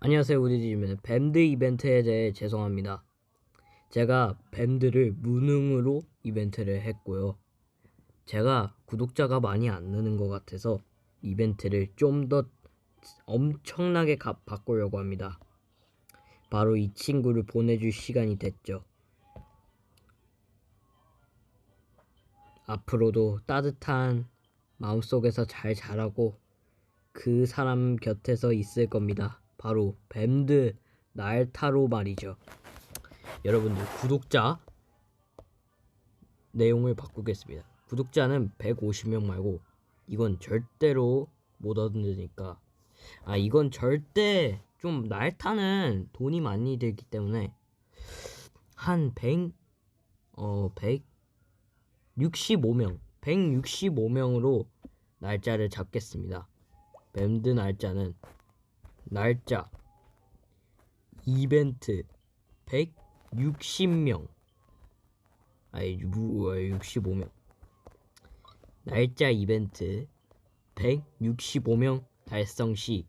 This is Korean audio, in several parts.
안녕하세요 우리집입니다 밴드 이벤트에 대해 죄송합니다 제가 밴드를 무능으로 이벤트를 했고요 제가 구독자가 많이 안 느는 것 같아서 이벤트를 좀 더 엄청나게 가- 바꾸려고 합니다 바로 이 친구를 보내줄 시간이 됐죠 앞으로도 따뜻한 마음속에서 잘 자라고 그 사람 곁에서 있을 겁니다. 바로 밴드 날타로 말이죠. 여러분들 구독자 내용을 바꾸겠습니다. 구독자는 150명 말고 이건 절대로 못 얻으니까 아 이건 절대 좀 날타는 돈이 많이 들기 때문에 한 100, 어 165명 165명으로 날짜를 잡겠습니다. 밴드 날짜는 날짜 이벤트 160명 아니 65명 날짜 이벤트 165명 달성 시,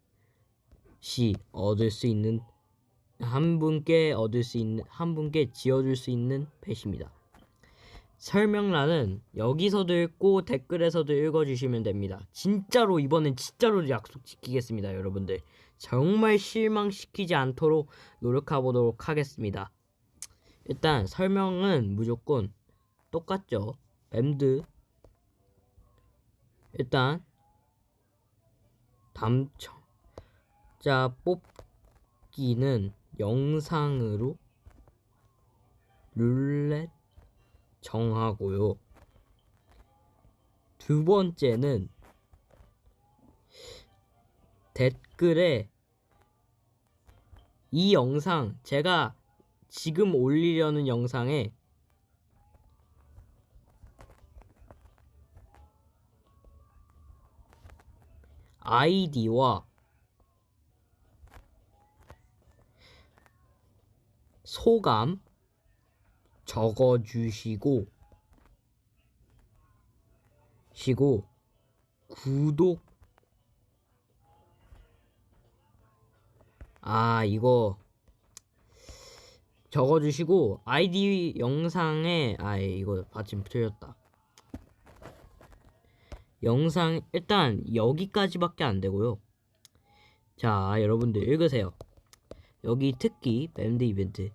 시 얻을 수 있는 한 분께 얻을 수 있는 한 분께 지어줄 수 있는 펫입니다. 설명란은 여기서도 읽고 댓글에서도 읽어주시면 됩니다. 진짜로 이번엔 진짜로 약속 지키겠습니다, 여러분들. 정말 실망시키지 않도록 노력해보도록 하겠습니다. 일단 설명은 무조건 똑같죠. 밴드 일단 담청 자 뽑기는 영상으로 룰렛 정하고요. 두 번째는 댓글에 이 영상 제가 지금 올리려는 영상에 아이디와 소감 적어주시고 시고 구독. 아 이거 적어주시고 아이디 영상에 아 이거 받침 틀렸다. 영상 일단 여기까지밖에 안 되고요. 자 여러분들 읽으세요. 여기 특기 밴드 이벤트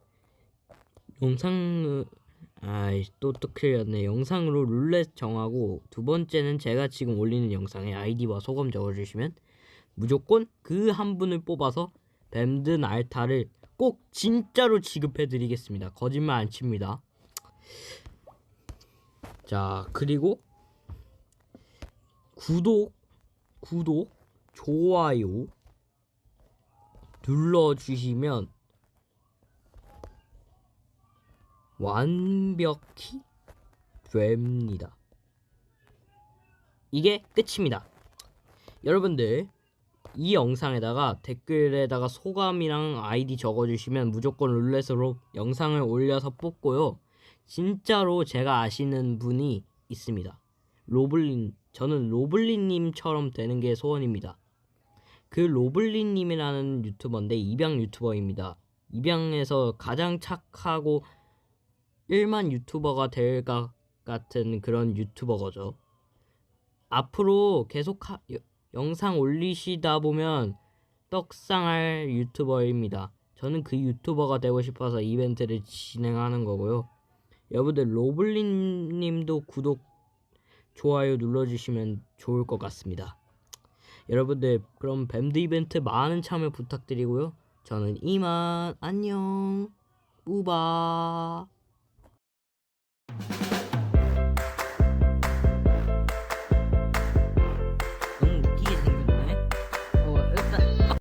영상 아이 또또 틀렸네 영상으로 룰렛 정하고 두 번째는 제가 지금 올리는 영상에 아이디와 소감 적어주시면 무조건 그 한 분을 뽑아서 밴드 날타를 꼭 진짜로 지급해드리겠습니다. 거짓말 안 칩니다. 자 그리고 구독 구독 좋아요 눌러주시면 완벽히 됩니다. 이게 끝입니다. 여러분들 이 영상에다가 댓글에다가 소감이랑 아이디 적어주시면 무조건 룰렛으로 영상을 올려서 뽑고요. 진짜로 제가 아시는 분이 있습니다. 로블린 저는 로블린님처럼 되는 게 소원입니다. 그 로블린님이라는 유튜버인데 입양 유튜버입니다. 입양에서 가장 착하고 1만 유튜버가 될 것 같은 그런 유튜버거죠. 앞으로 계속 하, 여- 영상 올리시다 보면 떡상할 유튜버입니다. 저는 그 유튜버가 되고 싶어서 이벤트를 진행하는 거고요. 여러분들 로블린 님도 구독, 좋아요 눌러주시면 좋을 것 같습니다. 여러분들 그럼 밴드 이벤트 많은 참여 부탁드리고요. 저는 이만 안녕 우바